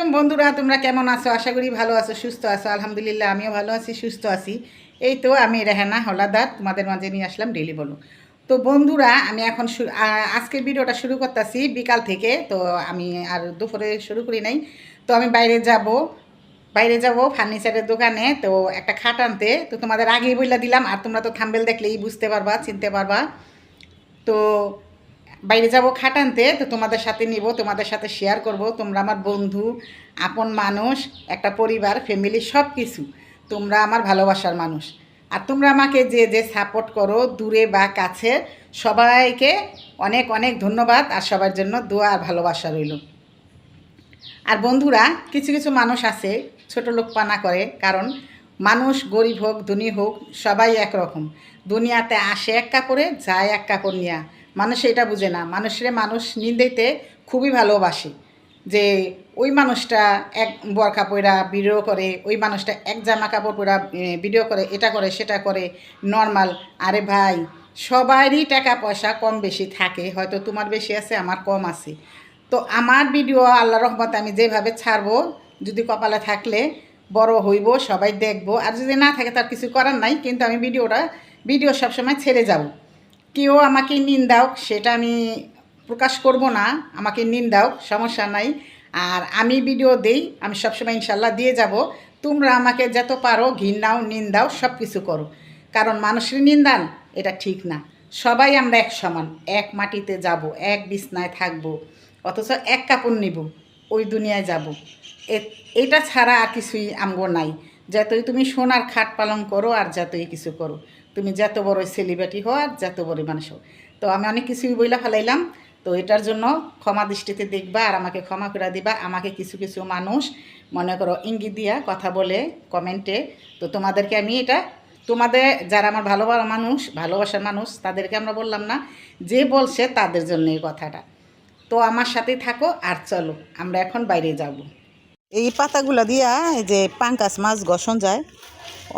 আলাইকুম বন্ধুরা, তোমরা কেমন আছো? আশা করি ভালো আছো, সুস্থ আছো। আলহামদুলিল্লাহ, আমিও ভালো আছি, সুস্থ আছি। এই তো আমি রেহানা হলাদার, তোমাদের মাঝে নিয়ে আসলাম ডেলি বলো তো বন্ধুরা, আমি এখন আজকের ভিডিওটা শুরু করতেছি বিকাল থেকে, তো আমি আর দুপুরে শুরু করি নাই। তো আমি বাইরে যাব বাইরে যাব ফার্নিচারের দোকানে, তো একটা খাট আনতে। তো তোমাদের আগেই বইলা দিলাম, আর তোমরা তো থাম্বেল দেখলেই বুঝতে পারবা, চিনতে পারবা। তো বাইরে যাব খাটানতে তো তোমাদের সাথে নিব, তোমাদের সাথে শেয়ার করব। তোমরা আমার বন্ধু, আপন মানুষ, একটা পরিবার ফ্যামিলি সব কিছু তোমরা আমার ভালোবাসার মানুষ। আর তোমরা আমাকে যে যে সাপোর্ট করো, দূরে বা কাছে, সবাইকে অনেক অনেক ধন্যবাদ আর সবার জন্য দোয়া আর ভালোবাসা রইল। আর বন্ধুরা, কিছু কিছু মানুষ আছে, ছোট লোক পানা করে, কারণ মানুষ গরিব হোক, ধনী হোক, সবাই একরকম। দুনিয়াতে আসে এক কাপড়ে, যায় এক কাপড় নিয়া। মানুষ এটা বুঝে না। মানুষের মানুষ নিন্দেতে খুবই ভালোবাসে যে ওই মানুষটা এক বরকা পয়রা ভিডিও করে, ওই মানুষটা এক জামা কাপড় পরা ভিডিও করে, এটা করে, সেটা করে নর্মাল আরে ভাই, সবারই টাকা পয়সা কম বেশি থাকে, হয়তো তোমার বেশি আছে, আমার কম আছে। তো আমার ভিডিও আল্লাহ রহমতে আমি যেভাবে ছাড়বো, যদি কপালে থাকলে বড় হইব, সবাই দেখব। আর যদি না থাকে, তার কিছু করার নাই, কিন্তু আমি ভিডিওটা, ভিডিও সবসময় ছেড়ে যাব। কেউ আমাকে নিন্দাও সেটা আমি প্রকাশ করব না, আমাকে নিন্দাও সমস্যা নাই। আর আমি ভিডিও দেই, আমি সবসময় ইনশাল্লাহ দিয়ে যাব। তোমরা আমাকে যত পারো ঘৃণাও নিন্দাও সব কিছু করো। কারণ মানুষের নিন্দান, এটা ঠিক না। সবাই আমরা এক সমান, এক মাটিতে যাব, এক বিছনায় থাকব, অথচ এক কাপড় নিব, ওই দুনিয়ায় যাব। এটা ছাড়া আর কিছুই আমগো নাই। যতই তুমি সোনার খাট পালন করো, আর যতই কিছু করো। তুমি যত বড় সেলিব্রিটি হও আর যত বড় মানুষ হও। তো আমি অনেক কিছুই বইলা ফেলাইলাম। তো এটার জন্য ক্ষমা দৃষ্টিতে দেখবা আর আমাকে ক্ষমা করে দিবা। আমাকে কিছু কিছু মানুষ, মনে করো, ইঙ্গিত দিয়া কথা বলে কমেন্টে। তো তোমাদেরকে আমি এটা, তোমাদের যারা আমার ভালোবাসা মানুষ, ভালোবাসার মানুষ, তাদেরকে আমরা বললাম না, যে বলছে তাদের জন্য এই কথাটা। তো আমার সাথেই থাকো আর চলো, আমরা এখন বাইরে যাব। এই পাতাগুলো দিয়া এই যে পাঙ্কাস মাছ গসন যায়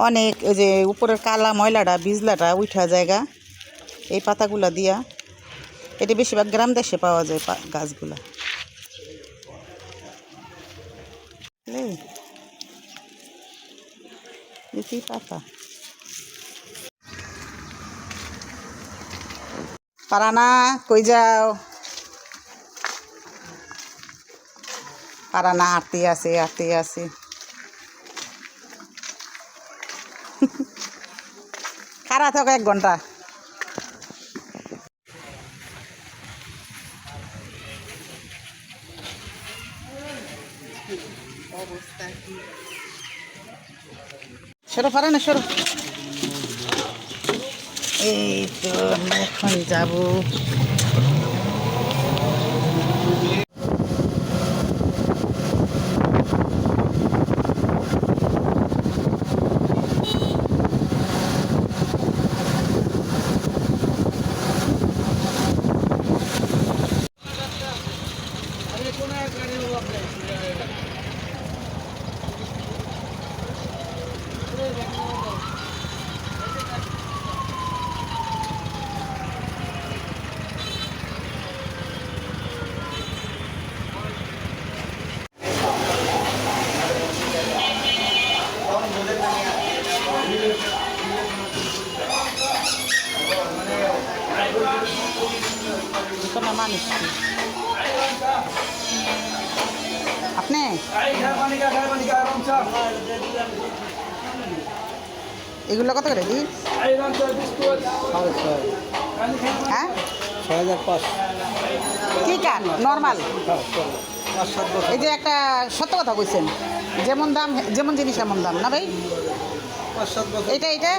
অনেক, এই যে উপরের কালা ময়লাটা, বিজলাটা উঠা জায়গা, এই পাতাগুলো দিয়া, এটা বেশিরভাগ গ্রাম দেশে পাওয়া যায় গাছগুলা। কি পাতা? পারানা, কই যাও? পারানা, আরতি আছে আরতি আছে। খারা থাকো এক ঘণ্টা। সরো পারে না সরো। এই তো আমরা এখন যাব। কোনো মানুষ কি? আপনি? এগুলো কত করে দি হ্যাঁ? ছয় হাজার পাঁচ কি কান? নর্মাল? এই যে একটা সত্য কথা কইছেন। যেমন দাম, যেমন জিনিস এমন দাম, না ভাই? এটা এটা?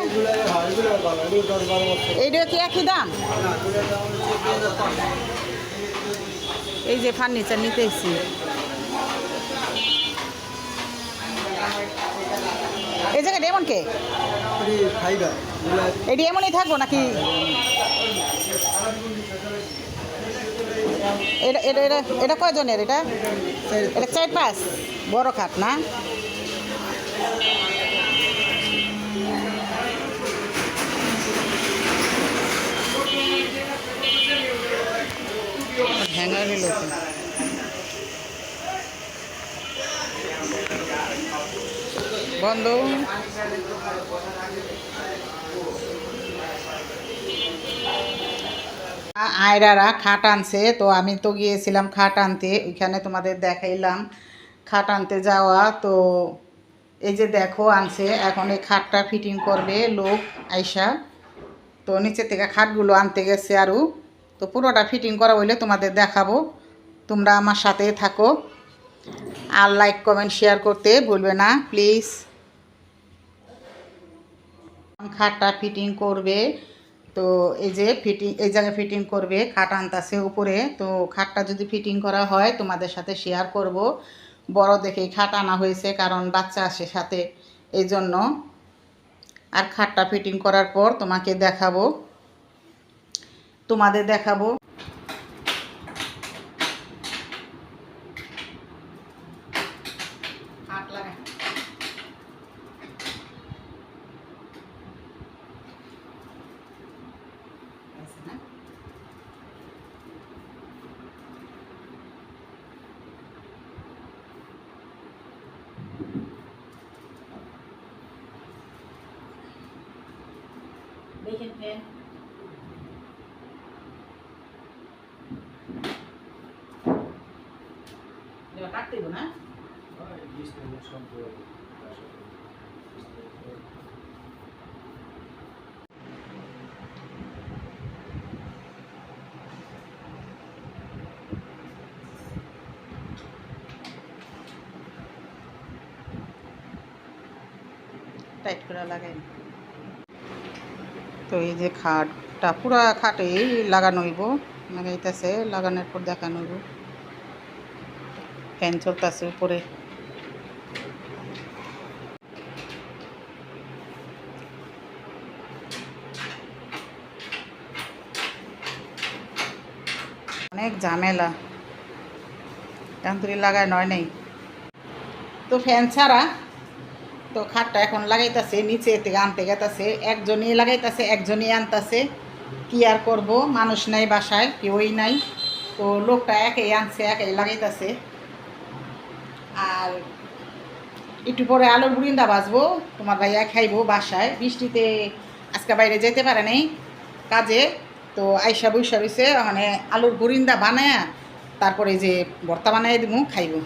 এইটা কি একই দাম? এই যে ফার্নিচার নিতেছি। এই জায়গাটা এমন কে? এটি এমনই থাকব নাকি? এটা এটা এটা এটা কয়জনের এটা? এটা চার পাঁচ। বড় খাট না? হ্যাঙ্গার হইল বন্ধ। আয়রারা খাট আনছে, তো আমি তো গিয়েছিলাম খাট আনতে, ওইখানে তোমাদের দেখাইলাম। খাট আনতে যাওয়া, তো এই যে দেখো আনছে, এখন এই খাটটা ফিটিং করবে লোক আইসা। তো নিচে থেকে খাটগুলো আনতে গেছে আরও তো পুরোটা ফিটিং করা হইলে তোমাদের দেখাবো। তোমরা আমার সাথে থাকো। আর লাইক কমেন্ট শেয়ার করতে ভুলবে না প্লিজ খাটটা ফিটিং করবে। তো এই যে ফিটিং এই জায়গায় ফিটিং করবে, খাট আনতাছে উপরে। তো খাটটা যদি ফিটিং করা হয়, তোমাদের সাথে শেয়ার করব। বড় দেখে খাট আনা হয়েছে, কারণ বাচ্চা আসে সাথে। এই জন্য। আর খাটটা ফিটিং করার পর তোমাকে দেখাবো। তোমাদের দেখাবো। খাট লাগাই এবার কাটতে না? টাইট করে লাগাই। তো এই যে খাটটা পুরা খাটেই লাগানো হইব লাগাইতেছে লাগানোর পর দেখানো হইব। ফ্যান চলতেছে উপরে। অনেক ঝামেলা। তান্তরি লাগায় নয় নেই। তো ফ্যান ছাড়া তো খাটটা এখন লাগাইতাছে, নিচে থেকে আনতে গেতাছে। একজনই লাগাইতাছে, একজনই আনতাছে। কি আর করব? মানুষ নাই বাসায়, কেউই নাই। তো লোকটা একাই আনছে, একাই লাগাইতাছে। আর একটু পরে আলুর বুড়িন্দা বাজবো তোমার ভাইয়া খাইবো বাসায়। বৃষ্টিতে আজকে বাইরে যেতে পারে নাই কাজে, তো আইসা বৈশা রয়েছে মানে আলুর বুড়িন্দা বানায় তারপরে যে বর্তা বানাই দিব খাইবো।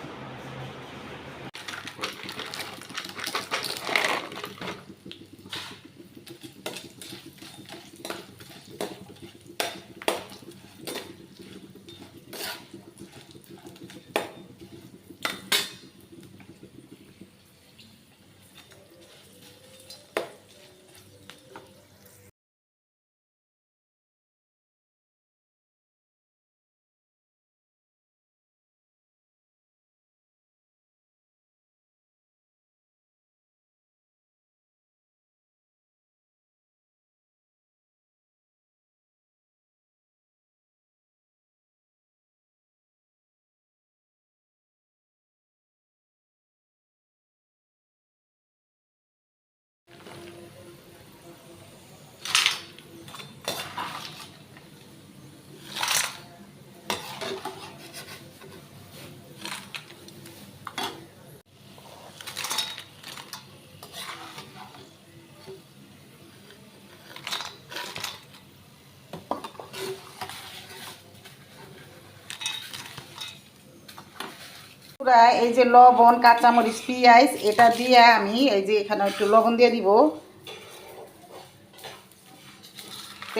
পুরা এই যে লবণ, কাঁচামরিচ, পেঁয়াজ, এটা দিয়ে আমি এই যে এখানে একটু লবণ দিয়ে দিব।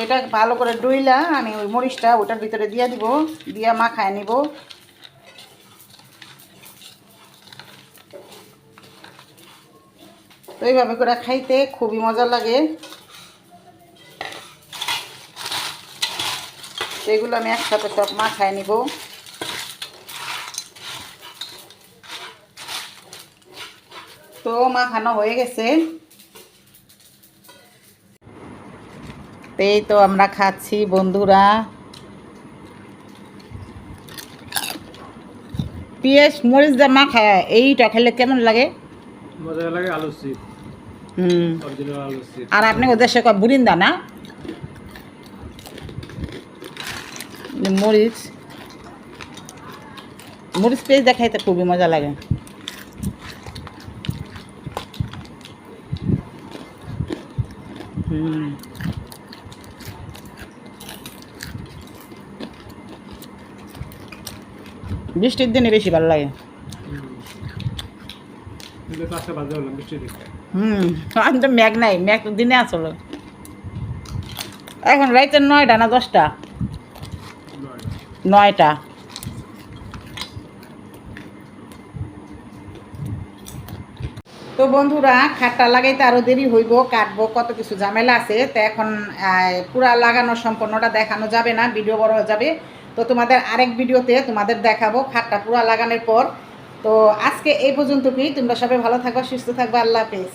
এটা ভালো করে ডইলা আমি ওই মরিচটা ওটার ভিতরে দিয়ে দিব, দিয়ে মাখায় নিব। তো এইভাবে করে খাইতে খুবই মজা লাগে। তো এগুলো আমি একসাথে সব মাখায় নিব। তো মাখানো হয়ে গেছে। এই তো আমরা খাচ্ছি বন্ধুরা। পেঁয়াজ মরিচ দিয়ে মাখা এইটা খেলে কেমন লাগে? মজা লাগে আলু চিপ হুম। আর আপনি ওদের সে বুরিন্দা না? মরিচ। মরিচ পেঁয়াজ দেখাইতে খুবই মজা লাগে। বৃষ্টির দিনে বেশি ভালো লাগে। হুম আমি তো ম্যাগ নাই ম্যাগ তো দিনে আসলো। এখন রাইতে নয়টা না দশটা? নয়টা। তো বন্ধুরা খাটটা লাগাইতে আরও দেরি হইব কাটবো কত কিছু ঝামেলা আছে। তো এখন পুরা লাগানো সম্পূর্ণটা দেখানো যাবে না ভিডিও বড় হয়ে যাবে। তো তোমাদের আরেক ভিডিওতে তোমাদের দেখাবো খাটটা পুরা লাগানোর পর। তো আজকে এই পর্যন্ত কি তোমরা সবাই ভালো থাকো, সুস্থ থাকবে আল্লাহ হাফেজ।